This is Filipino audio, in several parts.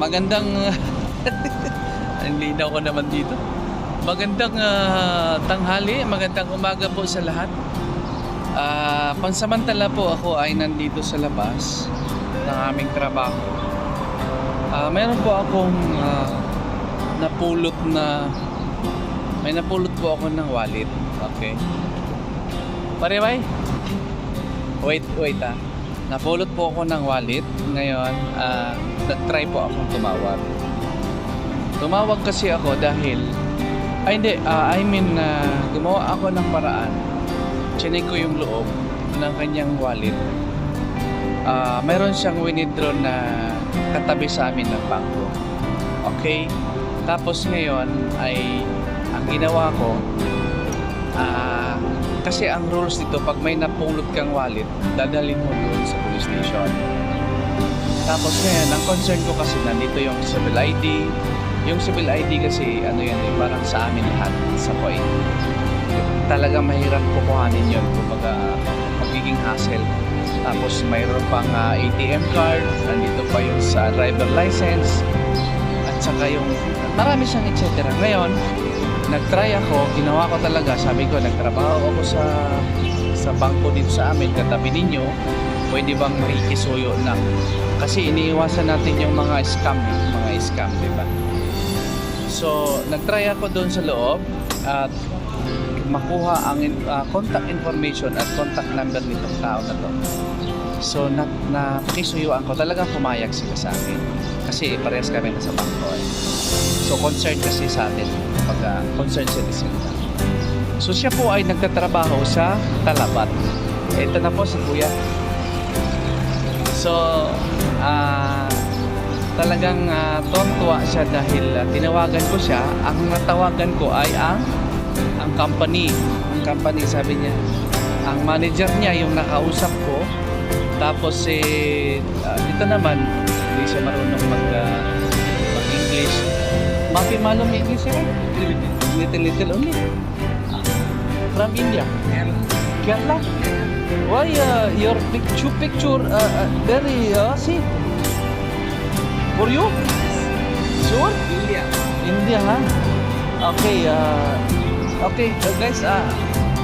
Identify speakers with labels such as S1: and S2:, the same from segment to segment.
S1: magandang ang linaw ko naman dito. Magandang ah, tanghali, magandang umaga po sa lahat. Ah, pansamantala po ako ay nandito sa labas ng aming trabaho. Ah, meron po akong ah, napulot na may napulot po ako ng wallet. Okay. Pare, bye. Wait, wait ah. Napulot po ako ng wallet. Ngayon, ah, nag-try po akong tumawag. Tumawag kasi ako dahil ay hindi, ah, I mean na gumawa ako ng paraan. Chinig ko yung loob ng kanyang wallet. Ah, meron siyang winidraw na katabi sa amin ng bangko. Okay? Tapos ngayon ay ang ginawa ko ah kasi ang rules dito pag may napulot kang wallet, dadalhin mo doon sa police station. Tapos ngayon, ang concern ko kasi nandito yung civil ID. Yung civil ID kasi ano yan eh, parang sa amin lahat sa point. Talagang mahirap kukuhanin yun. Kumbaga, magiging hassle. Tapos mayroon pang ah, ATM card, nandito pa yung sa driver license, at saka yung marami siyang etc. Ngayon, nag-try ako, ginawa ko talaga, sabi ko, nagtrabaho ako sa sa bangko dito sa amin, katabi ninyo, pwede bang makikisuyo ng kasi iniiwasan natin yung mga scam, eh, mga scam, di ba? So, nag-try ako doon sa loob at makuha ang ah, contact information at contact number nitong tao na to. So, na, na pakisuyuan ko, talagang pumayag sila sa akin. Kasi parehas kami nasa bangko eh. So, concerned kasi sa atin pag uh, concerned citizen ka. So, siya po ay nagtatrabaho sa Talabat. Ito na po si Kuya. So, ah talagang uh, tuwa siya dahil ah, tinawagan ko siya. Ang natawagan ko ay ang ang company. Ang company sabi niya. Ang manager niya yung nakausap ko. Tapos eh ah, dito naman hindi siya marunong mag ah, mag-English. Mapi malum English eh? Little little only. From India. Kerala. Why uh, your picture picture uh, uh, very uh, see for you? Sure?
S2: India.
S1: India ha? Okay, uh, okay so guys, ah,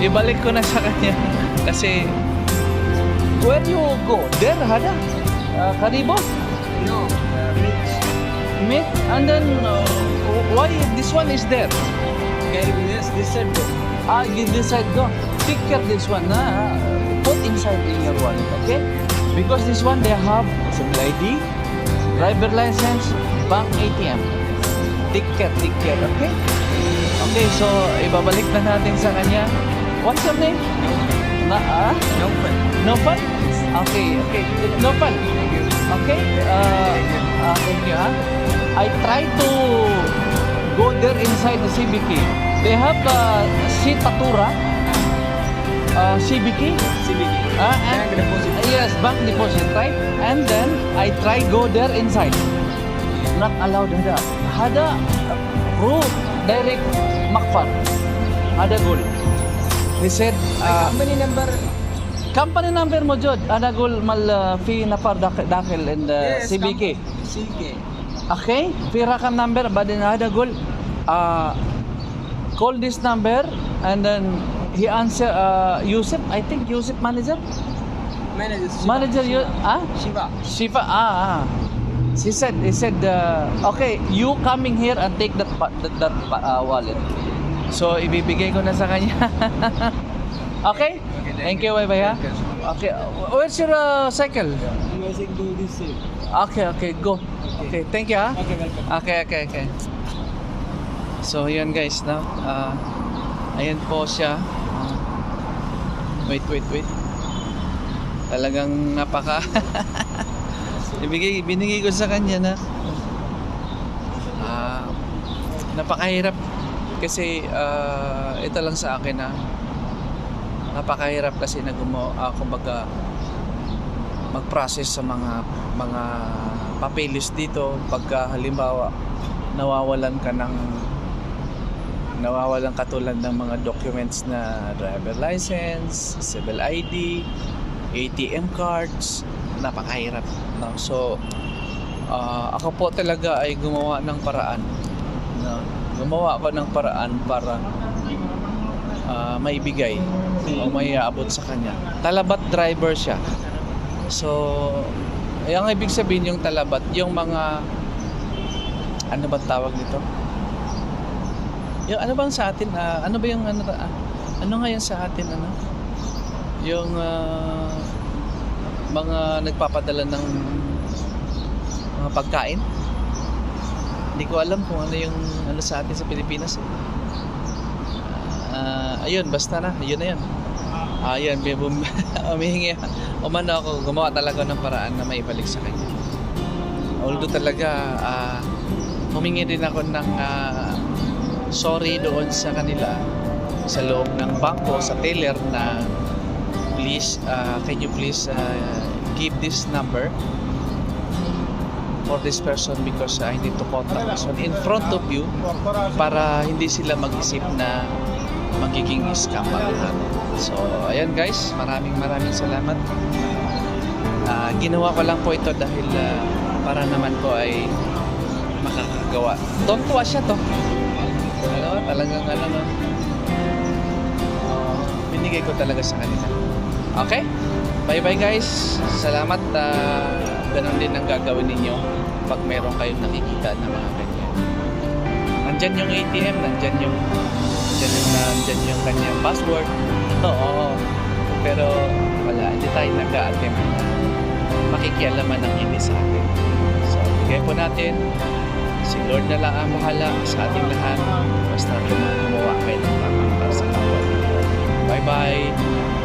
S1: ibalik ko na sa kanya kasi where you go? There, hada? Uh, Karibo?
S2: No, uh, rich.
S1: Meet? And then, uh, why this one is there?
S2: Okay, yes, this said
S1: Ah, you decide go. Take care this one, na put inside in your wallet, okay? Because this one they have civil ID, driver license, bank ATM. Take care, take care, okay? Okay, so ibabalik na natin sa kanya. What's your name? Ah?
S2: no fun.
S1: Nopal? Okay, okay. Nopal. Okay? Uh, uh, thank you, ha? I try to go there inside the CBK. They have uh, Sitatura, uh, CBK.
S2: CBD.
S1: Uh, and,
S2: Bank deposit.
S1: Yes, bank deposit, right? And then I try go there inside. Not allowed hada. Hada road direct Makfar. Hada goal. He said, uh,
S2: Company number.
S1: company number mo jud ada gol mal uh, fee na par dak- dakil in the
S2: Yes,
S1: CBK.
S2: CBK.
S1: Okay, pira kam number badin ada gol uh, call this number and then he answer uh, Yusuf I think Yusuf manager
S2: Manager. Shiva.
S1: manager you ah
S2: Shiva.
S1: Shifa ah, ah. She said he said uh, okay you coming here and take that that, that uh, wallet. So ibibigay ko na sa kanya. okay? Thank you, bye bye ha. Okay, uh, where's your uh, cycle?
S2: Can do this same.
S1: Okay, okay, go. Okay, thank you ha.
S2: Okay.
S1: Okay, okay, okay. So, yun guys, no? Ah, ayan po siya. Wait, wait, wait. Talagang napaka... Ibigay, binigay ko sa kanya na ah, napakahirap kasi ah, ito lang sa akin na napakahirap kasi na gumo, ah, kumbaga mag-process sa mga mga papeles dito pagka halimbawa nawawalan ka ng nawawalan katulad ng mga documents na driver license, civil ID, ATM cards, napakahirap. No? So, Ah, ako po talaga ay gumawa ng paraan. No? Gumawa ako ng paraan para ah, maibigay o may aabot sa kanya. Talabat driver siya. So, ay, ang ibig sabihin yung talabat, yung mga ano ba tawag nito? Yung ano bang sa atin, ah, ano ba yung ano, ah, ano nga yung sa atin, ano? Yung ah, mga nagpapadala ng mga pagkain. Hindi ko alam kung ano yung ano sa atin sa Pilipinas. Eh. Ah, ayun, basta na, yun na yun. Ayun, may bum- umihingi. Umano ako, gumawa talaga ng paraan na maibalik sa kanya. Although talaga, ah, humingi din ako ng ah, sorry doon sa kanila sa loob ng bangko, sa teller na please, ah, can you please ah, give this number for this person because I need to contact this one in front of you para hindi sila mag-isip na magiging scam lahat. So, ayan guys, maraming maraming salamat. Ah, ginawa ko lang po ito dahil ah, para naman po ay makakagawa. Tuwa siya to. Ano, talagang ano, no? Ah, binigay ko talaga sa kanila. Okay? Bye-bye guys. Salamat. ah, ganun din ang gagawin ninyo pag meron kayong nakikita na mga ganyan. Nandyan yung ATM, nandyan yung nandyan yung, nandyan yung kanyang password. Oo. Pero wala, hindi tayo nag-attempt na makikialaman ng hindi sa atin. So, bigay po natin si Lord na lang ang mahala sa ating lahat basta gumawa kayo ng tamang para sa kapwa. Bye-bye!